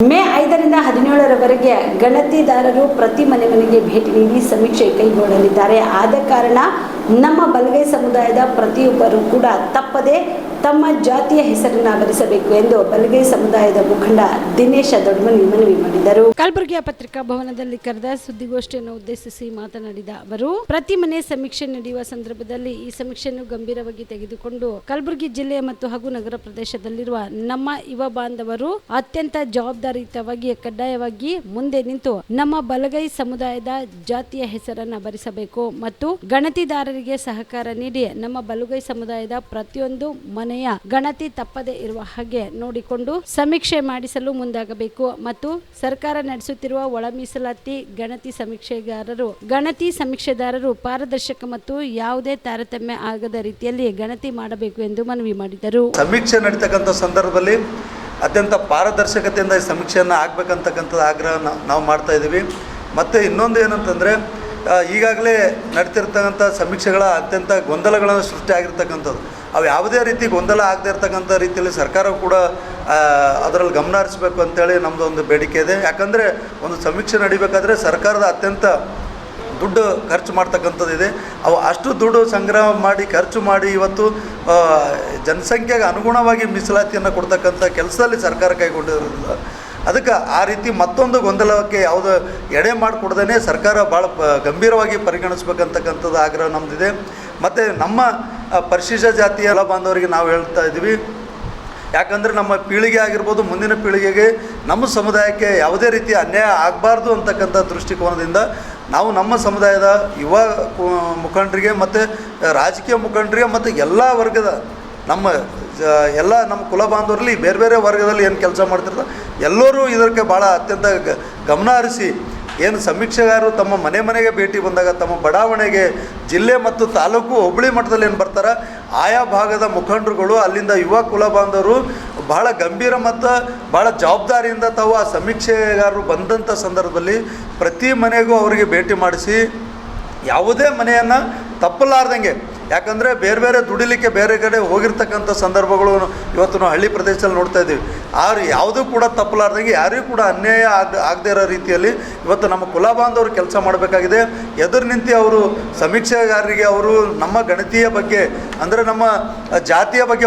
ಮೇ ಐದರಿಂದ ಹದಿನೇಳರವರೆಗೆ ಗಣತಿದಾರರು ಪ್ರತಿ ಮನೆ ಮನೆಗೆ ಭೇಟಿ ನೀಡಿ ಸಮೀಕ್ಷೆ ಕೈಗೊಳ್ಳಲಿದ್ದಾರೆ. ಆದ ಕಾರಣ ನಮ್ಮ ಬಲಗೈ ಸಮುದಾಯದ ಪ್ರತಿಯೊಬ್ಬರು ಕೂಡ ತಪ್ಪದೆ ತಮ್ಮ ಜಾತಿಯ ಹೆಸರನ್ನ ಬರೆಸಬೇಕು ಎಂದು ಬಲಗೈ ಸಮುದಾಯದ ಮುಖಂಡ ದಿನೇಶ ದೊಡ್ಮನಿ ಮನವಿ ಮಾಡಿದರು. ಕಲಬುರಗಿಯ ಪತ್ರಿಕಾ ಭವನದಲ್ಲಿ ಕರೆದ ಸುದ್ದಿಗೋಷ್ಠಿಯನ್ನು ಉದ್ದೇಶಿಸಿ ಮಾತನಾಡಿದ ಅವರು, ಪ್ರತಿ ಮನೆ ಸಮೀಕ್ಷೆ ನಡೆಯುವ ಸಂದರ್ಭದಲ್ಲಿ ಈ ಸಮೀಕ್ಷೆಯನ್ನು ಗಂಭೀರವಾಗಿ ತೆಗೆದುಕೊಂಡು ಕಲಬುರಗಿ ಜಿಲ್ಲೆ ಮತ್ತು ಹಾಗೂ ನಗರ ಪ್ರದೇಶದಲ್ಲಿರುವ ನಮ್ಮ ಯುವ ಬಾಂಧವರು ಅತ್ಯಂತ ಜವಾಬ್ದಾರಿಯುತವಾಗಿ, ಕಡ್ಡಾಯವಾಗಿ ಮುಂದೆ ನಿಂತು ನಮ್ಮ ಬಲಗೈ ಸಮುದಾಯದ ಜಾತಿಯ ಹೆಸರನ್ನ ಭರಿಸಬೇಕು ಮತ್ತು ಗಣತಿದಾರರಿಗೆ ಸಹಕಾರ ನೀಡಿ ನಮ್ಮ ಬಲುಗೈ ಸಮುದಾಯದ ಪ್ರತಿಯೊಂದು ಮನೆಯ ಗಣತಿ ತಪ್ಪದೆ ಇರುವ ಹಾಗೆ ನೋಡಿಕೊಂಡು ಸಮೀಕ್ಷೆ ಮಾಡಿಸಲು ಮುಂದಾಗಬೇಕು ಮತ್ತು ಸರ್ಕಾರ ನಡೆಸುತ್ತಿರುವ ಒಳ ಮೀಸಲಾತಿ ಗಣತಿ ಸಮೀಕ್ಷೆಗಾರರು, ಗಣತಿ ಸಮೀಕ್ಷೆದಾರರು ಪಾರದರ್ಶಕ ಮತ್ತು ಯಾವುದೇ ತಾರತಮ್ಯ ಆಗದ ರೀತಿಯಲ್ಲಿ ಗಣತಿ ಮಾಡಬೇಕು ಎಂದು ಮನವಿ ಮಾಡಿದರು. ಸಮೀಕ್ಷೆ ನಡೀತಕ್ಕಂಥ ಸಂದರ್ಭದಲ್ಲಿ ಅತ್ಯಂತ ಪಾರದರ್ಶಕತೆಯಿಂದ ಸಮೀಕ್ಷೆಯನ್ನು ಆಗ್ಬೇಕಂತಕ್ಕಂಥದ್ದು ಆಗ್ರಹ ನಾವು ಮಾಡ್ತಾ ಇದ್ದೀವಿ. ಮತ್ತು ಇನ್ನೊಂದು ಏನಂತಂದರೆ ಈಗಾಗಲೇ ನಡೀತಿರ್ತಕ್ಕಂಥ ಸಮೀಕ್ಷೆಗಳ ಅತ್ಯಂತ ಗೊಂದಲಗಳನ್ನು ಸೃಷ್ಟಿಯಾಗಿರ್ತಕ್ಕಂಥದ್ದು ಅವು ಯಾವುದೇ ರೀತಿ ಗೊಂದಲ ಆಗದೇ ಇರ್ತಕ್ಕಂಥ ರೀತಿಯಲ್ಲಿ ಸರ್ಕಾರ ಕೂಡ ಅದರಲ್ಲಿ ಗಮನ ಹರಿಸಬೇಕು ಅಂತೇಳಿ ನಮ್ಮದು ಒಂದು ಬೇಡಿಕೆ ಇದೆ. ಯಾಕಂದರೆ ಒಂದು ಸಮೀಕ್ಷೆ ನಡಿಬೇಕಾದ್ರೆ ಸರ್ಕಾರದ ಅತ್ಯಂತ ದುಡ್ಡು ಖರ್ಚು ಮಾಡ್ತಕ್ಕಂಥದ್ದು ಇದೆ. ಅವು ಅಷ್ಟು ದುಡ್ಡು ಸಂಗ್ರಹ ಮಾಡಿ, ಖರ್ಚು ಮಾಡಿ ಇವತ್ತು ಜನಸಂಖ್ಯೆಗೆ ಅನುಗುಣವಾಗಿ ಮೀಸಲಾತಿಯನ್ನು ಕೊಡ್ತಕ್ಕಂಥ ಕೆಲಸದಲ್ಲಿ ಸರ್ಕಾರ ಕೈಗೊಂಡಿರೋದ್ರಿಂದ ಅದಕ್ಕೆ ಆ ರೀತಿ ಮತ್ತೊಂದು ಗೊಂದಲಕ್ಕೆ ಯಾವುದು ಎಡೆ ಮಾಡಿಕೊಡ್ದೇ ಸರ್ಕಾರ ಭಾಳ ಗಂಭೀರವಾಗಿ ಪರಿಗಣಿಸ್ಬೇಕಂತಕ್ಕಂಥದ್ದು ಆಗ್ರಹ ನಮ್ಮದಿದೆ ಮತ್ತು ನಮ್ಮ ಪರಿಶಿಷ್ಟ ಜಾತಿಯ ಎಲ್ಲ ಬಾಂಧವರಿಗೆ ನಾವು ಹೇಳ್ತಾ ಇದ್ದೀವಿ. ಯಾಕಂದರೆ ನಮ್ಮ ಪೀಳಿಗೆ ಆಗಿರ್ಬೋದು, ಮುಂದಿನ ಪೀಳಿಗೆಗೆ ನಮ್ಮ ಸಮುದಾಯಕ್ಕೆ ಯಾವುದೇ ರೀತಿ ಅನ್ಯಾಯ ಆಗಬಾರ್ದು ಅಂತಕ್ಕಂಥ ದೃಷ್ಟಿಕೋನದಿಂದ ನಾವು ನಮ್ಮ ಸಮುದಾಯದ ಯುವ ಮುಖಂಡರಿಗೆ ಮತ್ತು ರಾಜಕೀಯ ಮುಖಂಡರಿಗೆ ಮತ್ತು ಎಲ್ಲ ವರ್ಗದ ನಮ್ಮ ಎಲ್ಲ ನಮ್ಮ ಕುಲ ಬಾಂಧವರಲ್ಲಿ ಬೇರೆ ಬೇರೆ ವರ್ಗದಲ್ಲಿ ಏನು ಕೆಲಸ ಮಾಡ್ತಿರ್ತಾರೆ, ಎಲ್ಲರೂ ಇದಕ್ಕೆ ಭಾಳ ಅತ್ಯಂತ ಗಮನ ಹರಿಸಿ, ಏನು ಸಮೀಕ್ಷೆಗಾರರು ತಮ್ಮ ಮನೆ ಮನೆಗೆ ಭೇಟಿ ಬಂದಾಗ, ತಮ್ಮ ಬಡಾವಣೆಗೆ ಜಿಲ್ಲೆ ಮತ್ತು ತಾಲೂಕು ಹುಬ್ಳಿ ಮಟ್ಟದಲ್ಲಿ ಏನು ಬರ್ತಾರೆ, ಆಯಾ ಭಾಗದ ಮುಖಂಡರುಗಳು, ಅಲ್ಲಿಂದ ಯುವ ಕುಲ ಬಾಂಧವರು ಬಹಳ ಗಂಭೀರ ಮತ್ತು ಭಾಳ ಜವಾಬ್ದಾರಿಯಿಂದ ತಾವು ಆ ಸಮೀಕ್ಷೆಗಾರರು ಬಂದಂಥ ಸಂದರ್ಭದಲ್ಲಿ ಪ್ರತಿ ಮನೆಗೂ ಅವರಿಗೆ ಭೇಟಿ ಮಾಡಿಸಿ, ಯಾವುದೇ ಮನೆಯನ್ನು ತಪ್ಪಲಾರ್ದಂಗೆ ಯಾಕಂದರೆ ಬೇರೆ ಬೇರೆ ದುಡಿಲಿಕ್ಕೆ ಬೇರೆ ಕಡೆ ಹೋಗಿರ್ತಕ್ಕಂಥ ಸಂದರ್ಭಗಳು ಇವತ್ತು ನಾವು ಹಳ್ಳಿ ಪ್ರದೇಶದಲ್ಲಿ ನೋಡ್ತಾ ಇದ್ದೀವಿ. ಆದ್ರೆ ಯಾವುದೂ ಕೂಡ ತಪ್ಪಲಾರ್ದಂಗೆ ಯಾರಿಗೂ ಕೂಡ ಅನ್ಯಾಯ ಆಗ, ಆಗದೇ ಇರೋ ರೀತಿಯಲ್ಲಿ ಇವತ್ತು ನಮ್ಮ ಕುಲ ಬಾಂಧವರು ಕೆಲಸ ಮಾಡಬೇಕಾಗಿದೆ. ಎದುರು ನಿಂತು ಅವರು ಸಮೀಕ್ಷೆಗಾರರಿಗೆ ಅವರು ನಮ್ಮ ಗಣತಿಯ ಬಗ್ಗೆ, ಅಂದರೆ ನಮ್ಮ ಜಾತಿಯ ಬಗ್ಗೆ